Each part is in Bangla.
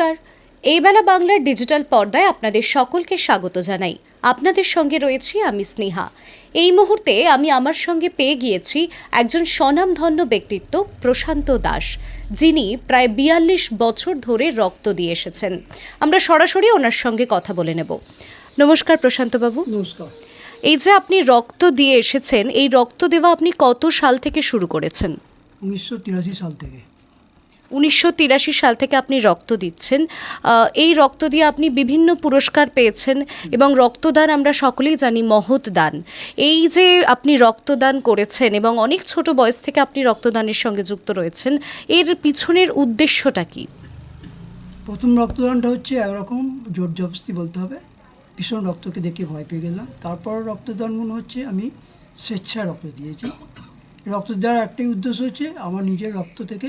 নমস্কার। এই বেলা বাংলার ডিজিটাল পর্দায় আপনাদের সকলকে স্বাগত জানাই। আপনাদের সঙ্গে রয়েছি আমি স্নেহা। এই মুহূর্তে আমি আমার সঙ্গে পেয়ে গিয়েছি একজন স্বনামধন্য ব্যক্তিত্ব প্রশান্ত দাস। যিনি প্রায় বিয়াল্লিশ বছর ধরে রক্ত দিয়ে এসেছেন। আমরা সরাসরি ওনার সঙ্গে কথা বলে নেব। নমস্কার প্রশান্তবাবু নমস্কার। এই যে আপনি রক্ত দিয়ে এসেছেন এই রক্ত দেওয়া আপনি কত সাল থেকে শুরু করেছেন? উনিশশো তিরাশি সাল থেকে। উনিশশো তিরাশি সাল থেকে আপনি রক্ত দিচ্ছেন। এই রক্ত দিয়ে আপনি বিভিন্ন পুরস্কার পেয়েছেন এবং রক্তদান আমরা সকলেই জানি মহৎ দান এই যে আপনি রক্তদান করেছেন এবং অনেক ছোট বয়স থেকে আপনি রক্তদানের সঙ্গে যুক্ত রয়েছেন, এর পিছনের উদ্দেশ্যটা কি? প্রথম রক্তদানটা হচ্ছে একরকম জোর জবস্তি বলতে হবে। ভীষণ রক্তকে দেখে ভয় পেয়ে গেলাম। তারপর রক্তদান মনে হচ্ছে আমি স্বেচ্ছায় রক্ত দিয়েছি। রক্ত দেওয়ার একটাই উদ্দেশ্য হচ্ছে আমার নিজের রক্ত থেকে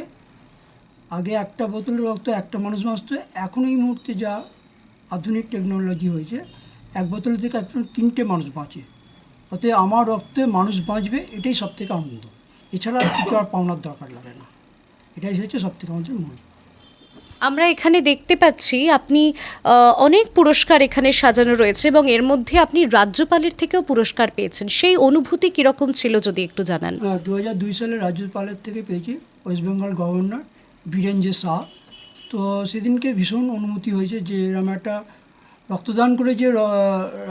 আগে একটা বোতলের রক্ত একটা মানুষ বাঁচত। এখন এই মুহূর্তে যা আধুনিক টেকনোলজি হয়েছে এক বোতল থেকে এখন তিনটে মানুষ বাঁচে। অতএব আমার রক্তে মানুষ বাঁচবে এটাই সব থেকে আনন্দ। এছাড়া কিছু আর পাওনার দরকার লাগে না। এটাই হচ্ছে সব থেকে আমাদের মূল। আমরা এখানে দেখতে পাচ্ছি আপনি অনেক পুরস্কার এখানে সাজানো রয়েছে এবং এর মধ্যে আপনি রাজ্যপালের থেকেও পুরস্কার পেয়েছেন। সেই অনুভূতি কীরকম ছিল যদি একটু জানান? দু হাজার দুই সালে রাজ্যপালের থেকে পেয়েছি West Bengal governor. Birendra Shah তো সেদিনকে ভীষণ অনুমতি হয়েছে যে এরকম একটা রক্তদান করে যে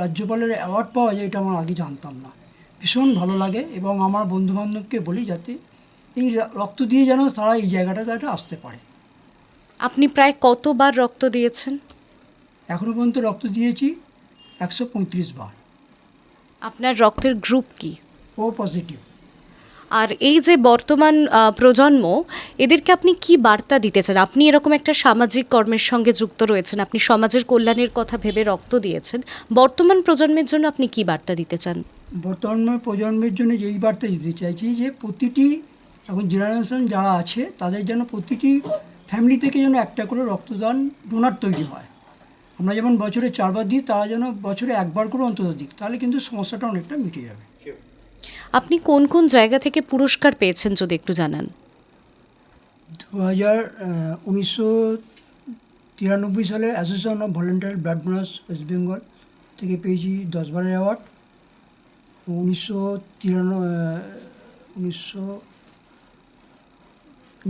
রাজ্যপালের অ্যাওয়ার্ড পাওয়া যায় এটা আমার আগে জানতাম না। ভীষণ ভালো লাগে এবং আমার বন্ধুবান্ধবকে বলি যাতে এই রক্ত দিয়ে যেন তারা এই জায়গাটাতে একটা আসতে পারে। আপনি প্রায় কতবার রক্ত দিয়েছেন? এখনও পর্যন্ত রক্ত দিয়েছি একশো পঁয়ত্রিশ বার। আপনার রক্তের গ্রুপ কি? ও পজিটিভ। আর এই যে বর্তমান প্রজন্ম, এদেরকে আপনি কি বার্তা দিতে চান? আপনি এরকম একটা সামাজিক কর্মের সঙ্গে যুক্ত রয়েছেন, আপনি সমাজের কল্যাণের কথা ভেবে রক্ত দিয়েছেন, বর্তমান প্রজন্মের জন্য আপনি কি বার্তা দিতে চান? বর্তমান প্রজন্মের জন্য যেই বার্তা দিতে চাইছি যে প্রতিটি এখন জেনারেশন যারা আছে, তাদের যেন প্রতিটি ফ্যামিলি থেকে যেন একটা করে রক্তদান ডোনার তৈরি হয়। আমরা যেমন বছরে চারবার দিই, তারা যেন বছরে একবার করে অন্তত দিক, তাহলে কিন্তু সমস্যাটা অনেকটা মিটে যাবে। আপনি কোন কোন জায়গা থেকে পুরস্কার পেয়েছেন যদি একটু জানান? দু হাজার উনিশশো তিরানব্বই সালে association of volunteer blood donors West Bengal থেকে পেয়েছি দশ বারের অ্যাওয়ার্ড উনিশশো তিরানব্বই উনিশশো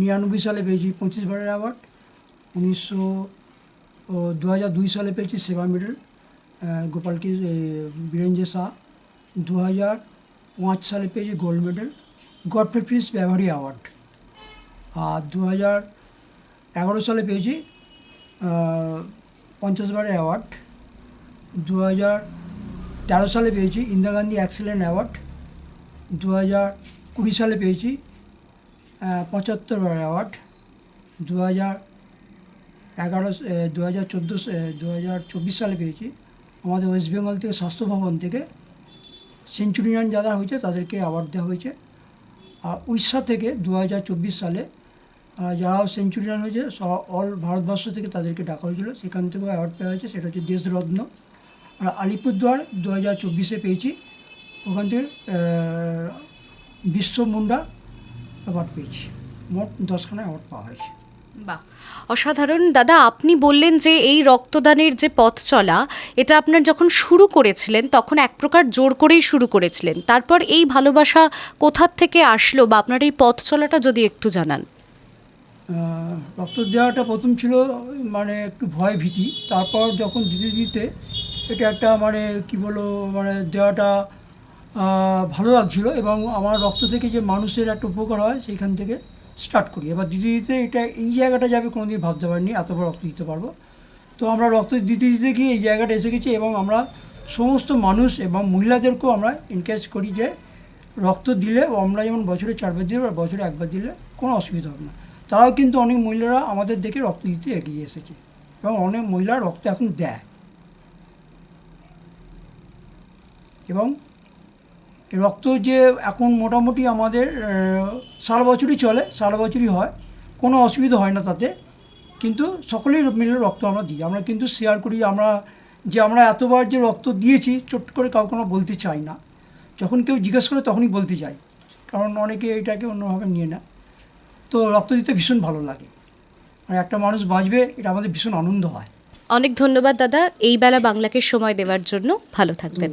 নিরানব্বই সালে পেয়েছি পঁচিশ বারের অ্যাওয়ার্ড। উনিশশো দু হাজার দুই সালে পেয়েছি সেবা মেডেল গোপালকে বীরেন্দ্র শাহ। দু হাজার পাঁচ সালে পেয়েছি gold medal Godfrey Phillips bravery award আর দু হাজার এগারো সালে পেয়েছি পঞ্চাশ বারের অ্যাওয়ার্ড দু হাজার তেরো সালে পেয়েছি, ইন্দিরা গান্ধী অ্যাক্সিলেন্ট অ্যাওয়ার্ড দু হাজার কুড়ি সালে পেয়েছি পঁচাত্তর বারের অ্যাওয়ার্ড দু হাজার এগারো দু হাজার চোদ্দ দু হাজার চব্বিশ সালে পেয়েছি, আমাদের ওয়েস্ট বেঙ্গল থেকে স্বাস্থ্য ভবন থেকে সেঞ্চুরিয়ান যারা হয়েছে তাদেরকে অ্যাওয়ার্ড দেওয়া হয়েছে। আর উড়িষ্যা থেকে দু হাজার চব্বিশ সালে আহ, যারা সেঞ্চুরিয়ান হয়েছে অল ভারতবর্ষ থেকে তাদেরকে ডাকা হয়েছিল। সেখান থেকেও অ্যাওয়ার্ড পাওয়া হয়েছে সেটা হচ্ছে দেশরত্ন। আর আলিপুরদুয়ার দু হাজার চব্বিশে পেয়েছি। ওখান থেকে বিশ্ব মুন্ডা অ্যাওয়ার্ড পেয়েছি। মোট দশখানা অ্যাওয়ার্ড পাওয়া হয়েছে। বাহ, অসাধারণ। দাদা, আপনি বললেন যে এই রক্তদানের যে পথ চলা, এটা আপনার যখন শুরু করেছিলেন, তখন এক প্রকার জোর করেই শুরু করেছিলেন। তারপর এই ভালোবাসা কোথার থেকে আসলো বা আপনার এই পথ চলাটা যদি একটু জানান। রক্ত দেওয়াটা প্রথম ছিল মানে একটু ভয় ভীতি। তারপর যখন দিতে দিতে এটা একটা মানে কি বলব মানে দেওয়াটা ভালো লাগছিল এবং আমার রক্ত থেকে যে মানুষের একটা উপকার হয়, সেইখান থেকে স্টার্ট করি। এবার দিতে দিতে এটা এই জায়গাটা যাবে কোনোদিন ভাবতে পারিনি, এত বড় রক্ত দিতে পারব। তো আমরা রক্ত দিতে দিতে গিয়ে এই জায়গাটা এসে গেছি এবং আমরা সমস্ত মানুষ এবং মহিলাদেরকেও আমরা এনকারেজ করি যে রক্ত দিলে আমরা যেমন বছরে চারবার দিলে বা বছরে একবার দিলে কোনো অসুবিধা হবে না। তারাও কিন্তু অনেক মহিলারা আমাদের দেখে রক্ত দিতে এগিয়ে এসেছে এবং অনেক মহিলা রক্ত এখন দেয়। এবং রক্ত যে এখন মোটামুটি আমাদের সারা বছরই চলে সারা বছরই হয়। কোনো অসুবিধা হয় না তাতে। কিন্তু সকলেই মিলে রক্ত আমরা দিই। আমরা কিন্তু শেয়ার করি আমরা যে আমরা এতবার যে রক্ত দিয়েছি চট করে কাউকে আমরা বলতে চাই না। যখন কেউ জিজ্ঞেস করে তখনই বলতে চাই কারণ অনেকে এটাকে অন্যভাবে নিয়ে না তো রক্ত দিতে ভীষণ ভালো লাগে। মানে একটা মানুষ বাঁচবে এটা আমাদের ভীষণ আনন্দ হয়। অনেক ধন্যবাদ দাদা। এই বেলা বাংলাকে সময় দেওয়ার জন্য ভালো থাকবেন।